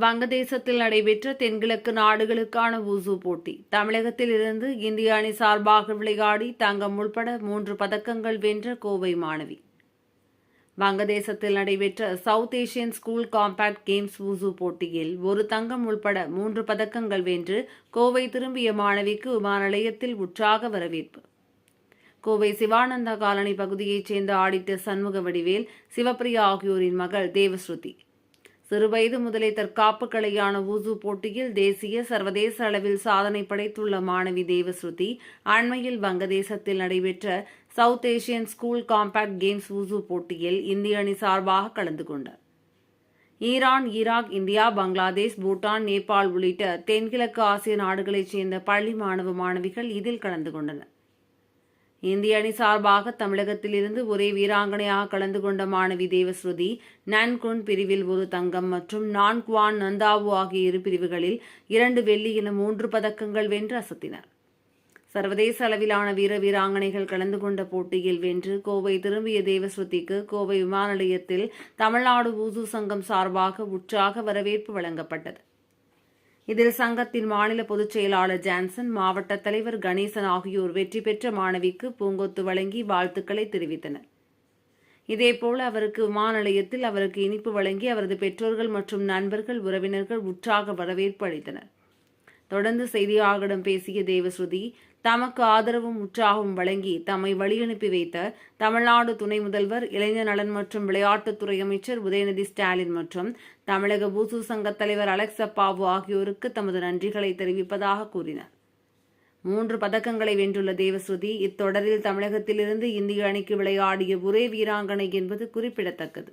வங்கதேசத்தில் நடைபெற்ற தென்கிழக்கு நாடுகளுக்கான ஊசு போட்டி. தமிழகத்தில் இருந்து இந்திய அணி சார்பாக விளையாடி தங்கம் உள்பட மூன்று பதக்கங்கள் வென்ற கோவை மாணவி. வங்கதேசத்தில் நடைபெற்ற South Asian school combat games wushu போட்டியில் ஒரு தங்கம் உள்பட மூன்று பதக்கங்கள் வென்று கோவை திரும்பிய மாணவிக்கு விமான நிலையத்தில் உற்சாக வரவேற்பு. கோவை சிவானந்தா காலனி பகுதியைச் சேர்ந்த ஆடிட்டர் சண்முக வடிவேல் சிவப்பிரியா ஆகியோரின் மகள் தேவஸ்ருதி. சிறுவயது முதலே தற்காப்பு கலையான ஊசு போட்டியில் தேசிய சர்வதேச அளவில் சாதனை படைத்துள்ள மாணவி தேவஸ்ருதி அண்மையில் வங்கதேசத்தில் நடைபெற்ற South Asian school combat games wushu போட்டியில் இந்திய அணி சார்பாக கலந்து கொண்டார் Iran Iraq India Bangladesh Bhutan Nepal உள்ளிட்ட தென்கிழக்கு ஆசிய நாடுகளைச் சேர்ந்த பள்ளி மாணவ மாணவிகள் இதில் கலந்து கொண்டனர். இந்திய அணி சார்பாக தமிழகத்தில் இருந்து ஒரே வீராங்கனையாக கலந்து கொண்ட மாணவி தேவஸ்ருதி நன்குன் பிரிவில் ஒரு தங்கம் மற்றும் நான்குவான் நந்தாவு ஆகிய இரு பிரிவுகளில் இரண்டு வெள்ளி என மூன்று பதக்கங்கள் வென்று அசத்தினர். சர்வதேச அளவிலான வீர வீராங்கனைகள் கலந்து கொண்ட போட்டியில் வென்று கோவை திரும்பிய தேவஸ்ருதிக்கு கோவை விமான நிலையத்தில் தமிழ்நாடு ஊசு சங்கம் சார்பாக உற்சாக வரவேற்பு வழங்கப்பட்டது. இதில் சங்கத்தின் மாநில பொதுச் செயலாளர் ஜான்சன் மாவட்ட தலைவர் கணேசன் ஆகியோர் வெற்றி பெற்ற மாணவிக்கு பூங்கொத்து வழங்கி வாழ்த்துக்களை தெரிவித்தனர். இதேபோல் அவருக்கு விமான நிலையத்தில் அவருக்கு இனிப்பு வழங்கி அவரது பெற்றோர்கள் மற்றும் நண்பர்கள் உறவினர்கள் உற்சாக வரவேற்பு அளித்தனர். தொடர்ந்து செய்தியாளர்களிடம் பேசிய தேவஸ்ருதி தமக்கு ஆதரவும் உற்சாகமும் வழங்கி தம்மை வழியனுப்பி வைத்த தமிழ்நாடு துணை முதல்வர் இளைஞர் நலன் மற்றும் விளையாட்டுத்துறை அமைச்சர் உதயநிதி ஸ்டாலின் மற்றும் தமிழக பூசு சங்க தலைவர் அலெக்ஸ் அப்பாவு ஆகியோருக்கு தமது நன்றிகளை தெரிவிப்பதாக கூறினார். மூன்று பதக்கங்களை வென்றுள்ள தேவஸ்ருதி இத்தொடரில் தமிழகத்திலிருந்து இந்திய அணிக்கு விளையாடிய ஒரே வீராங்கனை என்பது குறிப்பிடத்தக்கது.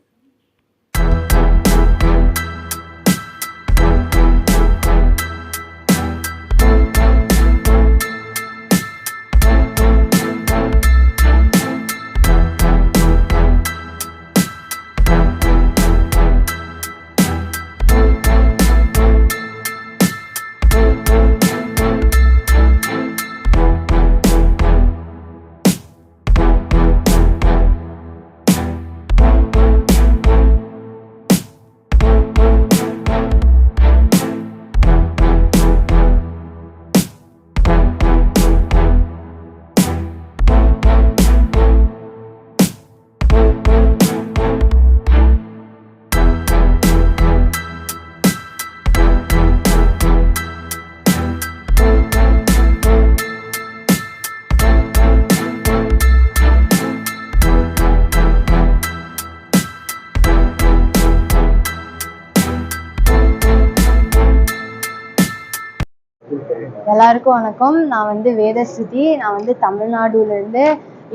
எல்லாருக்கும் வணக்கம். நான் வந்து வேதஸ்ருதி. நான் வந்து தமிழ்நாடுலேருந்து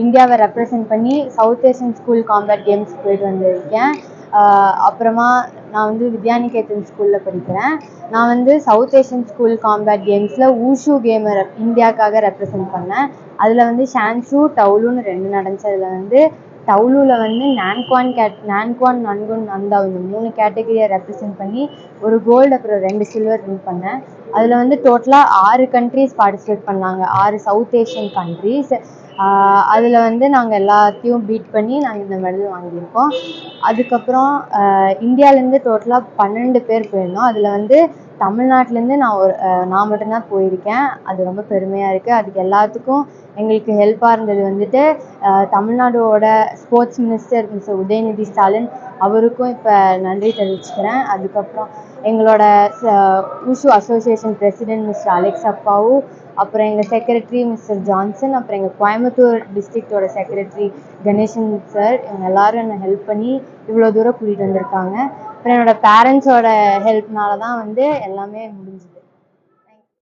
இந்தியாவை ரெப்ரசன்ட் பண்ணி South Asian school combat games போயிட்டு வந்திருக்கேன். அப்புறமா நான் வந்து வித்யாநிகேதன் ஸ்கூலில் படிக்கிறேன். நான் வந்து சவுத் ஏஷியன் ஸ்கூல் காம்பேட் கேம்ஸில் ஊஷு கேமை இந்தியாவுக்காக ரெப்ரசன்ட் பண்ணேன். அதில் வந்து ஷான்சு டவுலுன்னு ரெண்டு நடந்துச்சதில் வந்து டவுலுவில் வந்து நான்குவான் கேட் நான்குவான் நன்குன் நந்தா இந்த மூணு கேட்டகரியை ரெப்ரசன்ட் பண்ணி ஒரு கோல்டு அப்புறம் ரெண்டு சில்வர் வின் பண்ணேன். அதில் வந்து டோட்டலாக ஆறு கண்ட்ரீஸ் பார்ட்டிசிபேட் பண்ணாங்க. ஆறு சவுத் ஏஷியன் கண்ட்ரீஸ் அதில் வந்து நாங்கள் எல்லாத்தையும் பீட் பண்ணி நாங்கள் இந்த மெடல் வாங்கியிருக்கோம். அதுக்கப்புறம் இந்தியாவிலேருந்து டோட்டலாக பன்னெண்டு பேர் போயிருந்தோம். அதில் வந்து தமிழ்நாட்டிலேருந்து நான் ஒரு நான் மட்டும்தான் போயிருக்கேன். அது ரொம்ப பெருமையாக இருக்குது அதுக்கு எல்லாத்துக்கும் எங்களுக்கு ஹெல்ப்பாக இருந்தது வந்துட்டு தமிழ்நாடோட sports minister mister Udhayanidhi Stalin அவருக்கும் இப்போ நன்றி தெரிவிச்சுக்கிறேன். அதுக்கப்புறம் எங்களோட wushu association president mister Alex அப்பாவும் அப்புறம் எங்கள் செக்ரட்டரி மிஸ்டர் ஜான்சன் அப்புறம் எங்கள் கோயம்புத்தூர் டிஸ்ட்ரிக்டோட செக்ரட்டரி கணேசன் சார் இவங்க எல்லோரும் என்னை ஹெல்ப் பண்ணி இவ்வளோ தூரம் கூட்டிகிட்டு வந்திருக்காங்க. அப்புறம் என்னோட பேரண்ட்ஸோட ஹெல்ப்னால தான் வந்து எல்லாமே முடிஞ்சுது.